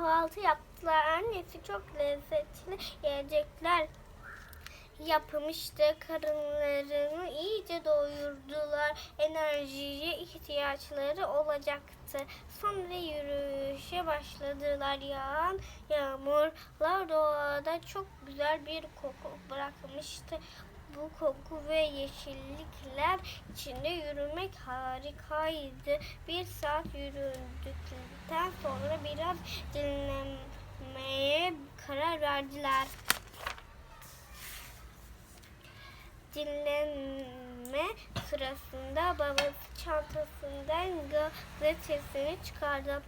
kahvaltı yaptılar. Annesi çok lezzetli yiyecekler yapmıştı. Karınlarını iyice doyurdular. Enerjiye ihtiyaçları olacaktı. Sonra yürüyüşe başladılar. Yağan yağmurlar doğada çok güzel bir koku bırakmıştı. Bu koku ve yeşillikler içinde yürümek harikaydı. Bir saat yürüdükten sonra biraz dinlenmeye karar verdiler. dinlenme sırasında babası çantasından gazetesini çıkardı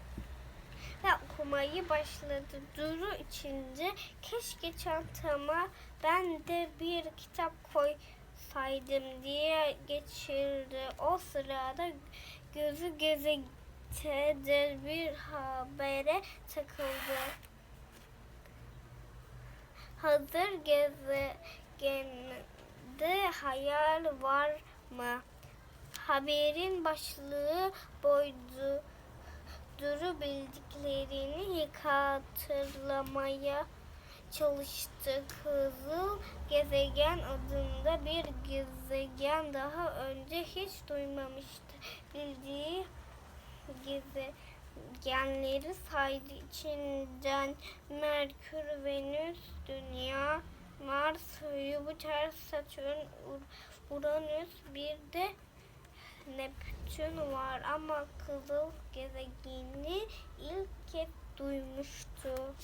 okumayı başladı. Duru içince keşke çantama ben de bir kitap koysaydım diye geçirdi. O sırada gözü gazetede bir habere takıldı. Hazır gezegende hayal var mı? Haberin başlığı boydu. Duru bildiklerini hatırlamaya çalıştı. Kızıl gezegen adında bir gezegen daha önce hiç duymamıştı. Bildiği gezegenleri saydı içinden Merkür, Venüs, Dünya, Mars, Jüpiter, Satürn, Ur- Uranüs bir de Neptün var ama kızıl gezegeni ilk kez duymuştu.